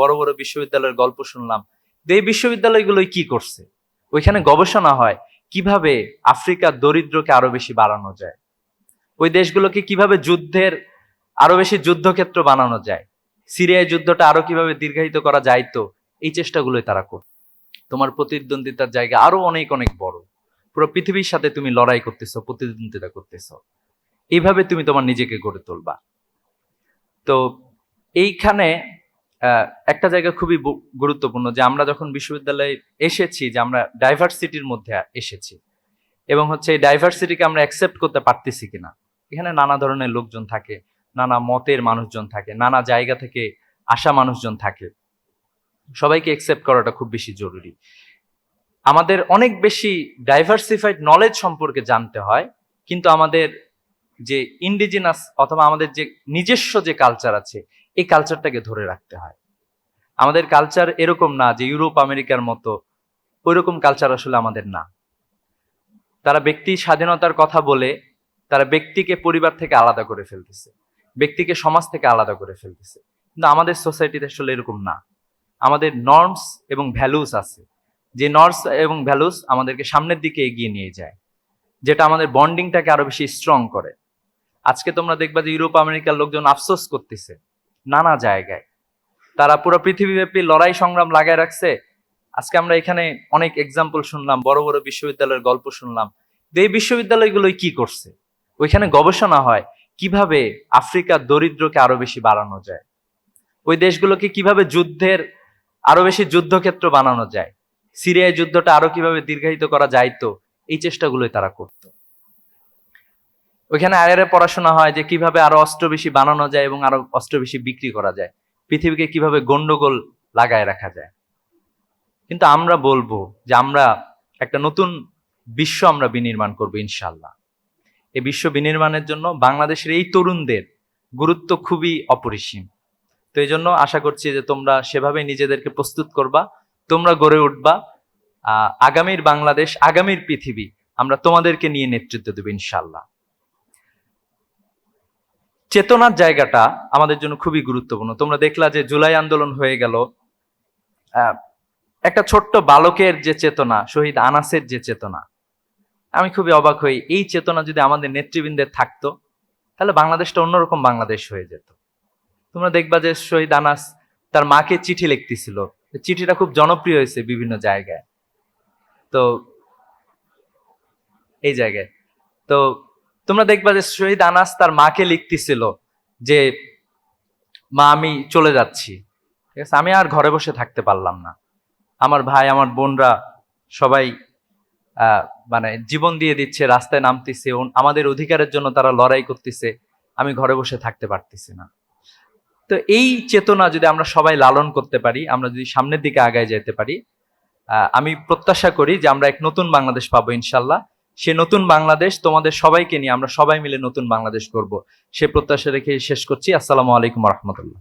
বড় বড় বিশ্ববিদ্যালয়ের গল্প শুনলাম। এই বিশ্ববিদ্যালয়গুলোই কি করছে? ওইখানে গবেষণা হয় কীভাবে আফ্রিকার দরিদ্রকে আরও বেশি বাড়ানো যায়। ওই দেশগুলোকে কীভাবে যুদ্ধের, আরও বেশি যুদ্ধক্ষেত্র বানানো যায়। সিরিয়ায় যুদ্ধটা আরও কীভাবে দীর্ঘায়িত করা যায় তো এই চেষ্টাগুলোই তারা করে, তোমার প্রতিদ্বন্দ্বিতার জায়গা আরও অনেক অনেক বড়। পুরো পৃথিবীর সাথে তুমি লড়াই করতেছো, প্রতিদ্বন্দ্বিতা করতেছো। এইভাবে তুমি তোমার নিজেকে গড়ে তুলবা। তো এইখানে একটা জায়গা খুবই গুরুত্বপূর্ণ যে আমরা যখন বিশ্ববিদ্যালয়ে এসেছি যে আমরা ডাইভার্সিটির মধ্যে এসেছি এবং হচ্ছে এই ডাইভার্সিটিকে আমরা অ্যাকসেপ্ট করতে পারতেছি কিনা, এখানে নানা ধরনের লোকজন থাকে, নানা মতের মানুষজন থাকে, নানা জায়গা থেকে আসা মানুষজন থাকে, সবাইকে অ্যাকসেপ্ট করাটা খুব বেশি জরুরি। আমাদের অনেক বেশি ডাইভার্সিফাইড নলেজ সম্পর্কে জানতে হয়, কিন্তু আমাদের যে ইন্ডিজিনাস অথবা আমাদের যে নিজস্ব যে কালচার আছে, এই কালচারটাকে ধরে রাখতে হয়। আমাদের কালচার এরকম না যে ইউরোপ, আমেরিকার মতো ওইরকম কালচার আসলে আমাদের না। তারা ব্যক্তি স্বাধীনতার কথা বলে, তারা ব্যক্তিকে পরিবার থেকে আলাদা করে ফেলতেছে, ব্যক্তিকে সমাজ থেকে আলাদা করে ফেলতেছে। কিন্তু আমাদের সোসাইটিতে আসলে এরকম না। আমাদের নর্মস এবং ভ্যালুস আছে। যে নর্মস এবং ভ্যালুস আমাদেরকে সামনের দিকে এগিয়ে নিয়ে যায়, যেটা আমাদের বন্ডিংটাকে আরও বেশি স্ট্রং করে। আজকে তোমরা দেখবা যে ইউরোপ আমেরিকার লোকজন আফসোস করতেছে, নানা জায়গায়। তারা পুরো পৃথিবীব্যাপী লড়াই সংগ্রাম লাগায় রাখছে। আজকে আমরা এখানে অনেক এক্সাম্পল শুনলাম, বড় বড় বিশ্ববিদ্যালয়ের গল্প শুনলাম। এই বিশ্ববিদ্যালয়গুলোই কি করছে? ওইখানে গবেষণা হয় কীভাবে আফ্রিকার দরিদ্রকে আরও বেশি বাড়ানো যায়। ওই দেশগুলোকে কীভাবে যুদ্ধের আরও বেশি যুদ্ধক্ষেত্র বানানো যায়। সিরিয়ায় যুদ্ধটা আরও কীভাবে দীর্ঘায়িত করা যায় তো এই চেষ্টাগুলোই তারা করতো। ওইখানে আয়ারে পড়াশোনা হয় যে কীভাবে আরও অস্ত্র বেশি বানানো যায় এবং আরও অস্ত্র বেশি বিক্রি করা যায়। পৃথিবীকে কীভাবে গন্ডগোল লাগায় রাখা যায়। কিন্তু আমরা বলব যে আমরা একটা নতুন বিশ্ব আমরা বিনির্মাণ করব ইনশাল্লাহ এই বিশ্ব বিনির্মাণের জন্য বাংলাদেশের এই তরুণদের গুরুত্ব খুবই অপরিসীম। তো এই জন্য আশা করছি যে তোমরা সেভাবে নিজেদেরকে প্রস্তুত করবা, তোমরা গড়ে উঠবা। আগামীর বাংলাদেশ, আগামীর পৃথিবী আমরা তোমাদেরকে নিয়ে নেতৃত্ব দেবো ইনশাল্লাহ চেতনার জায়গাটা আমাদের জন্য খুবই গুরুত্বপূর্ণ। তোমরা দেখলা যে জুলাই আন্দোলন হয়ে গেল একটা ছোট্ট বালকের যে চেতনা, শহীদ আনাসের যে চেতনা। আমি খুবই অবাক হই, এই চেতনা যদি আমাদের নেতৃবৃন্দের থাকতো, তাহলে বাংলাদেশটা অন্যরকম বাংলাদেশ হয়ে যেত। তোমরা দেখবা যে শহীদ আনাস তার মাকে চিঠি লিখতেছিল। চিঠিটা খুব জনপ্রিয় হয়েছে বিভিন্ন জায়গায়। তো, এই জায়গায়। তো তোমরা দেখবা যে শহীদ আনাস তার মাকে লিখতেছিল যে, মা, আমি চলে যাচ্ছি। ঠিক আছে, আমি আর ঘরে বসে থাকতে পারলাম না। আমার ভাই, আমার বোনরা সবাই মানে জীবন দিয়ে দিচ্ছে, রাস্তায় নামতেছে আমাদের অধিকারের জন্য তারা লড়াই করতেছে, আমি ঘরে বসে থাকতে পারতেছি না। তো এই চেতনা যদি আমরা সবাই লালন করতে পারি, আমরা যদি সামনের দিকে আগায় যেতে পারি আমি প্রত্যাশা করি যে আমরা এক নতুন বাংলাদেশ পাবো, ইনশাল্লাহ। সে নতুন বাংলাদেশ, তোমাদের সবাইকে নিয়ে আমরা সবাই মিলে নতুন বাংলাদেশ করব সে প্রত্যাশা রেখে শেষ করছি। আসসালামু আলাইকুম রহমতুল্লাহ।